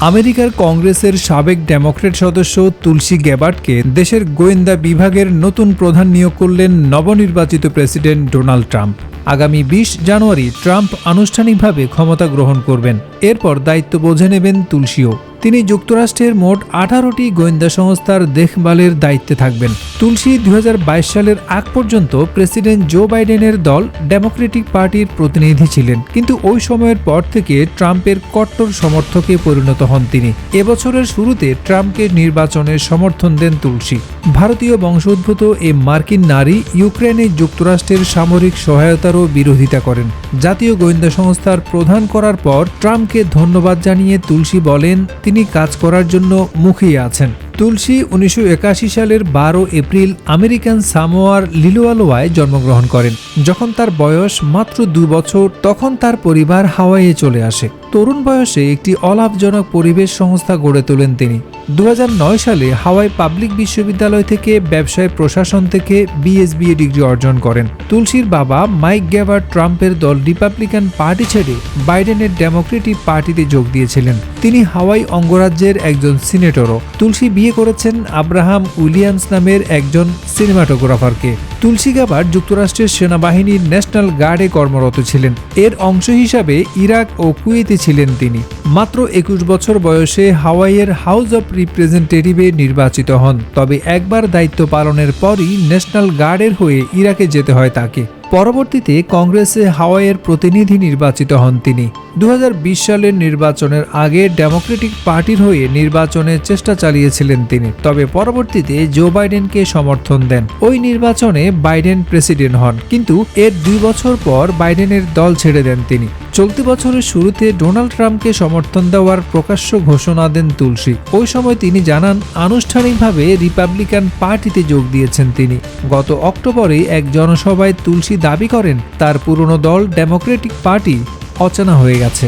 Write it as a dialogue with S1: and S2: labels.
S1: আমেরিকার কংগ্রেসের সাবেক ডেমোক্রেট সদস্য তুলসী গ্যাবার্টকে দেশের গোয়েন্দা বিভাগের নতুন প্রধান নিয়োগ করলেন নবনির্বাচিত প্রেসিডেন্ট ডোনাল্ড ট্রাম্প। আগামী বিশ জানুয়ারি ট্রাম্প আনুষ্ঠানিকভাবে ক্ষমতা গ্রহণ করবেন। এরপর দায়িত্ব বোঝে নেবেন তুলসীও। তিনি যুক্তরাষ্ট্রের মোট আঠারোটি গোয়েন্দা সংস্থার দেখভালের দায়িত্বে থাকবেন। তুলসী দু হাজার বাইশ সালের আগ পর্যন্ত প্রেসিডেন্ট জো বাইডেনের দল ডেমোক্রেটিক পার্টির প্রতিনিধি ছিলেন, কিন্তু ওই সময়ের পর থেকে ট্রাম্পের কট্টর সমর্থকে পরিণত হন তিনি। এবছরের শুরুতে ট্রাম্পকে নির্বাচনে সমর্থন দেন তুলসী। ভারতীয় বংশোদ্ভূত এ মার্কিন নারী ইউক্রেনে যুক্তরাষ্ট্রের সামরিক সহায়তারও বিরোধিতা করেন। জাতীয় গোয়েন্দা সংস্থার প্রধান করার পর ট্রাম্পকে ধন্যবাদ জানিয়ে তুলসী বলেন তিনি কাজ করার জন্য মুখিয়ে আছেন। তুলসী উনিশশো একাশি সালের বারো এপ্রিল আমেরিকান সামোয়ার লিলোয়ালোয়ায় জন্মগ্রহণ করেন। যখন তার বয়স মাত্র দু বছর, তখন তার পরিবার হাওয়াইয়ে চলে আসে। তরুণ বয়সে একটি অলাভজনক পরিবেশ সংস্থা গড়ে তোলেন তিনি। দু হাজার নয় সালে হাওয়াই পাবলিক বিশ্ববিদ্যালয় থেকে ব্যবসায় প্রশাসন থেকে বিএসবিএ ডিগ্রি অর্জন করেন। তুলসীর বাবা মাইক গ্যাবার ট্রাম্পের দল রিপাবলিকান পার্টি ছেড়ে বাইডেনের ডেমোক্রেটিক পার্টিতে যোগ দিয়েছিলেন। তিনি হাওয়াই অঙ্গরাজ্যের একজন সিনেটরও। তুলসী বিয়ে করেছেন আব্রাহাম উইলিয়ামস নামের একজন সিনেমাটোগ্রাফারকে। তুলসী গাবার যুক্তরাষ্ট্রের সেনাবাহিনীর ন্যাশনাল গার্ডে কর্মরত ছিলেন। এর অংশ হিসাবে ইরাক ও কুয়েতে ছিলেন তিনি। মাত্র একুশ বছর বয়সে হাওয়াইয়ের হাউস অব রিপ্রেজেন্টেটিভে নির্বাচিত হন। তবে একবার দায়িত্ব পালনের পরই ন্যাশনাল গার্ডের হয়ে ইরাকে যেতে হয় তাকে। পরবর্তীতে কংগ্রেসে হাওয়াইয়ের প্রতিনিধি নির্বাচিত হন তিনি। দু হাজার বিশ সালের নির্বাচনের আগে ডেমোক্রেটিক পার্টির হয়ে নির্বাচনের চেষ্টা চালিয়েছিলেন তিনি। তবে পরবর্তীতে জো বাইডেনকে সমর্থন দেন। ওই নির্বাচনে বাইডেন প্রেসিডেন্ট হন, কিন্তু এর দুই বছর পর বাইডেনের দল ছেড়ে দেন তিনি। চলতি বছরের শুরুতে ডোনাল্ড ট্রাম্পকে সমর্থন দেওয়ার প্রকাশ্য ঘোষণা দেন তুলসী। ওই সময় তিনি জানান, আনুষ্ঠানিকভাবে রিপাবলিকান পার্টিতে যোগ দিয়েছেন তিনি। গত অক্টোবরে এক জনসভায় তুলসী দাবি করেন, তার পুরনো দল ডেমোক্রেটিক পার্টি অচেনা হয়ে গেছে।